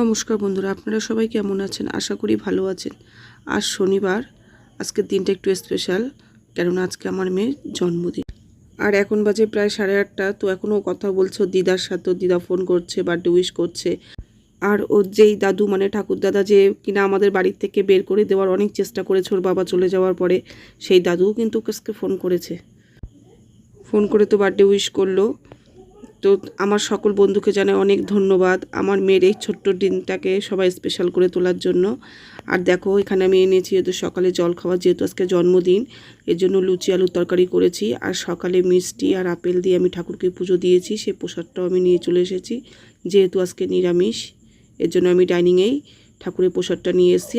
নমস্কার বন্ধুরা, আপনারা সবাই কেমন আছেন? আশা করি ভালো আছেন। আজ শনিবার, আজকের দিনটা একটু স্পেশাল কেননা আজকে আমার মেয়ের জন্মদিন। আর এখন বাজে প্রায় সাড়ে আটটা, তো এখনও কথা বলছো, দিদার সাথে দিদা ফোন করছে বার্থডে উইশ করছে। আর ওর যেই দাদু মানে ঠাকুর দাদা যে কিনা আমাদের বাড়ির থেকে বের করে দেওয়ার অনেক চেষ্টা করেছে, ওর বাবা চলে যাওয়ার পরে, সেই দাদুও কিন্তু আজকে ফোন করেছে। ফোন করে তো বার্থডে উইশ করল। তো আমার সকল বন্ধুকে জানাই অনেক ধন্যবাদ। আমার মেয়ের এই ছোট্ট দিনটাকে সবাই স্পেশাল করে তোলার জন্য। আর দেখো, এখানে আমি এনেছি যেহেতু সকালে জল খাওয়া, যেহেতু আজকে জন্মদিন এর জন্য লুচি, আলুর তরকারি করেছি। আর সকালে মিষ্টি আর আপেল দিয়ে আমি ঠাকুরকে পুজো দিয়েছি সেই প্রসাদটাও আমি নিয়ে চলে এসেছি, যেহেতু আজকে নিরামিষ এর জন্য আমি ডাইনিংয়েই ঠাকুরের প্রসাদটা নিয়ে এসেছি।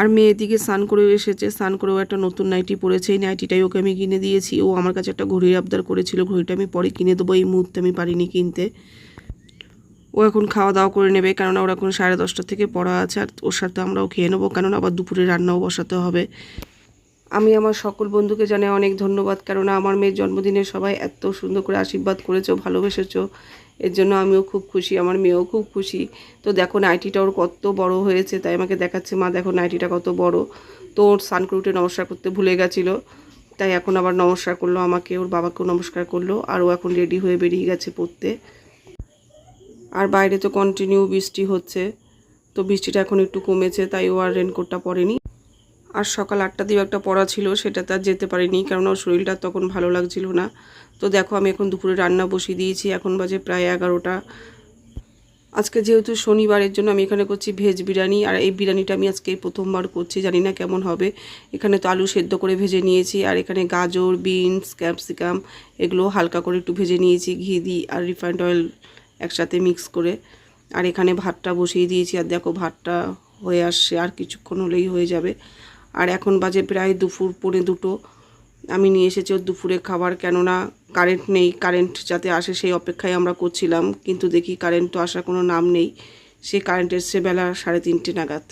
আর মেয়ে এদিকে স্নান করে এসেছে, স্নান করেও একটা নতুন নাইটি পরেছে। এই নাইটিটাই ওকে আমি কিনে দিয়েছি। ও আমার কাছে একটা ঘড়ির আবদার করেছিল, ঘড়িটা আমি পরে কিনে দেবো, এই মুহূর্তে আমি পারিনি কিনতে। ও এখন খাওয়া দাওয়া করে নেবে, কেননা ওর এখন সাড়ে দশটা থেকে পড়া আছে, আর ওর সাথে আমরাও খেয়ে নেব, কেননা আবার দুপুরে রান্নাও বসাতে হবে। আমি আমার সকল বন্ধুকে জানাই অনেক ধন্যবাদ, কেননা আমার মেয়ের জন্মদিনে সবাই এত সুন্দর করে আশীর্বাদ করেছ, ভালোবেসেছো। এর জন্য আমিও খুব খুশি, আমার মেয়েও খুব খুশি। তো দেখো নাইটিটা ওর কত বড় হয়েছে, তাই আমাকে দেখাচ্ছে, মা দেখো নাইটিটা কত বড়। তো ওর সানক্রুটে নমস্কার করতে ভুলে গেছিল, তাই এখন আবার নমস্কার করল আমাকে, ওর বাবাকেও নমস্কার করল আর ও এখন রেডি হয়ে বেরিয়ে গেছে পড়তে। আর বাইরে তো কন্টিনিউ বৃষ্টি হচ্ছে, তো বৃষ্টিটা এখন একটু কমেছে, তাই ও আর রেনকোটটা পরেনি। আর সকাল আটটা দিয়ে একটা পড়া ছিল, সেটা তার যেতে পারিনি কারণ ওর শরীরটা তখন ভালো লাগছিল না। তো দেখো, আমি এখন দুপুরে রান্না বসিয়ে দিয়েছি, এখন বাজে প্রায় এগারোটা। আজকে যেহেতু শনিবারের জন্য আমি এখানে করছি ভেজ বিরিয়ানি, আর এই বিরিয়ানিটা আমি আজকে প্রথমবার করছি, জানি না কেমন হবে। এখানে তো আলু সেদ্ধ করে ভেজে নিয়েছি, আর এখানে গাজর, বিনস, ক্যাপসিকাম, এগুলো হালকা করে একটু ভেজে নিয়েছি, ঘি দিই আর রিফাইন্ড অয়েল একসাথে মিক্স করে। আর এখানে ভাতটা বসিয়ে দিয়েছি, আর দেখো ভাতটা হয়ে আসছে, আর কিছুক্ষণ হলেই হয়ে যাবে। আর এখন বাজে প্রায় দুপুর, পৌনে দুটো। আমি নিয়ে এসেছি ওর দুপুরে খাবার, কেননা কারেন্ট নেই কারেন্ট যাতে আসে সেই অপেক্ষায় আমরা করছিলাম, কিন্তু দেখি কারেন্ট তো আসার কোনো নাম নেই। সে কারেন্ট এসছে বেলা সাড়ে তিনটে নাগাদ।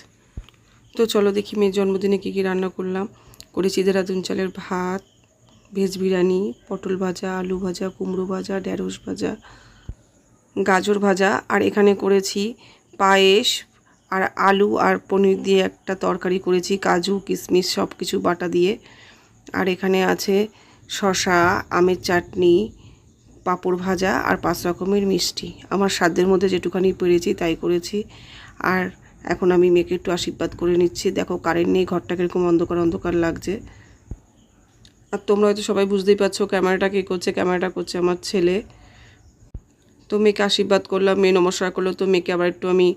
তো চলো দেখি মেয়ের জন্মদিনে কী কী রান্না করলাম। করেছি দেরাদুন চালের ভাত, ভেজ বিরিয়ানি, পটল ভাজা, আলু ভাজা, কুমড়ো ভাজা, ঢ্যাঁড়স ভাজা, গাজর ভাজা, আর এখানে করেছি পায়েস আর আলু আর পনির দিয়ে একটা তরকারি করেছি, কাজু, কিশমিশ সব কিছু বাটা দিয়ে। আর এখানে আছে শশা আমের চাটনি, পাঁপড় ভাজা আর পাঁচ রকমের মিষ্টি। আমার সাধ্যের মধ্যে যেটুখানি পেরেছি তাই করেছি। আর এখন আমি মেয়েকে একটু আশীর্বাদ করে নিচ্ছি। দেখো কারেন্ট নেই, ঘরটা কীরকম অন্ধকার অন্ধকার লাগছে। আর তোমরা হয়তো সবাই বুঝতেই পারছ ক্যামেরাটা কে করছে ক্যামেরাটা করছে আমার ছেলে। তো মেয়েকে আশীর্বাদ করলাম, মেয়ে নমস্কার করল, তো মেয়েকে আবার একটু আমি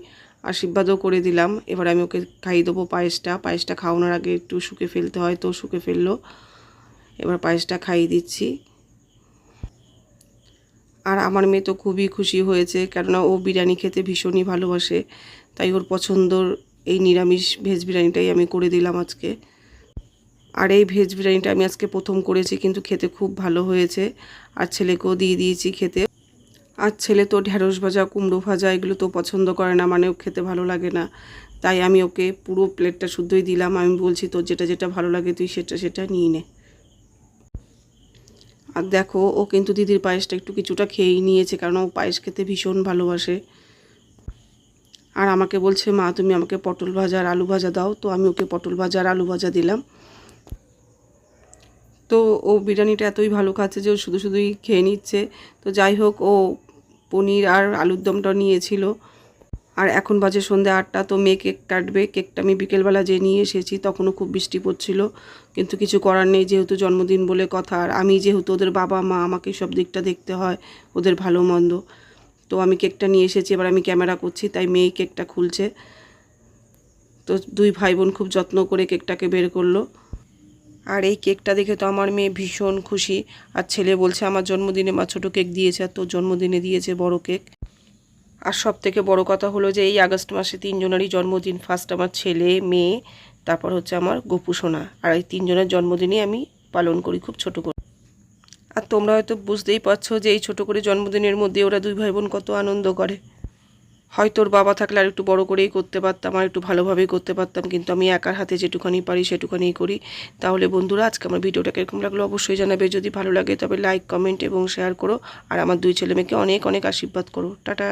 আশীর্বাদও করে দিলাম। এবার আমি ওকে খাইয়ে দেবো পায়েসটা। পায়েসটা খাওয়ানোর আগে একটু শুকে ফেলতে হয় তো শুকে ফেলল। এবার পায়েসটা খাইয়ে দিচ্ছি। আর আমার মেয়ে তো খুবই খুশি হয়েছে, কেননা ও বিরিয়ানি খেতে ভীষণই ভালোবাসে। তাই ওর পছন্দর এই নিরামিষ ভেজ বিরিয়ানিটাই আমি করে দিলাম আজকে। আর এই ভেজ বিরিয়ানিটা আমি আজকে প্রথম করেছি, কিন্তু খেতে খুব ভালো হয়েছে। আর ছেলেকেও দিয়ে দিয়েছি খেতে। আর ছেলে তো ঢ্যাঁড়স ভাজা, কুমড়ো ভাজা, এগুলো তো পছন্দ করে না মানে খেতে ভালো লাগে না। তাই আমি ওকে পুরো প্লেটটা শুদ্ধই দিলাম। আমি বলছি, তোর যেটা যেটা ভালো লাগে, তুই সেটা সেটা নিয়ে নে। আর দেখো, ও কিন্তু দিদির পায়েসটা একটু কিছুটা খেয়েই নিয়েছে, কারণ ও পায়েস খেতে ভীষণ ভালোবাসে। আর আমাকে বলছে, মা, তুমি আমাকে পটল ভাজা আর আলু ভাজা দাও। তো আমি ওকে পটল ভাজা আর আলু ভাজা দিলাম। তো ও বিরিয়ানিটা এতই ভালো খাচ্ছে যে ও শুধু শুধুই খেয়ে নিচ্ছে। তো যাই হোক, ও পনির আর আলুর দমটা নিয়েছিল। আর এখন বাজে সন্ধে আটটা, তো মেয়ে কেক কাটবে। কেকটা আমি বিকেলবেলা যে নিয়ে এসেছি তখনও খুব বৃষ্টি পড়ছিল। কিন্তু কিছু করার নেই, যেহেতু জন্মদিন বলে কথা। আর আমি যেহেতু ওদের বাবা, মা, আমাকে সব দিকটা দেখতে হয়, ওদের ভালো মন্দ। তো আমি কেকটা নিয়ে এসেছি, এবার আমি ক্যামেরা করছি, তাই মেয়ে কেকটা খুলছে। তো দুই ভাই বোন খুব যত্ন করে কেকটাকে বের করল। আর এই কেকটা দেখে তো আমার মেয়ে ভীষণ খুশি। আর ছেলে বলছে, আমার জন্মদিনে মা ছোটো কেক দিয়েছে, আর তোর জন্মদিনে দিয়েছে বড় কেক। আর সব থেকে বড় কথা হলো যে, এই আগস্ট মাসে তিনজনেরই জন্মদিন। ফার্স্ট আমার ছেলে, মেয়ে, তারপর হচ্ছে আমার গোপু সোনা। আর এই তিনজনের জন্মদিনই আমি পালন করি খুব ছোট করে। আর তোমরা হয়তো বুঝতেই পারছ যে, এই ছোট করে জন্মদিনের মধ্যে ওরা দুই ভাই বোন কত আনন্দ করে। হয়তো ওর বাবা থাকলে আর একটু বড় করেই করতে পারতাম, আর একটু ভালোভাবেই করতে পারতাম, কিন্তু আমি একার হাতে যেটুখানি পারি সেটুখানিই করি। তাহলে বন্ধুরা, আজকে আমার ভিডিওটা কীরকম লাগল অবশ্যই জানাবে। যদি ভালো লাগে তবে লাইক, কমেন্ট এবং শেয়ার করো। আর আমার দুই ছেলে মেয়েকে অনেক অনেক আশীর্বাদ করো। টাটা।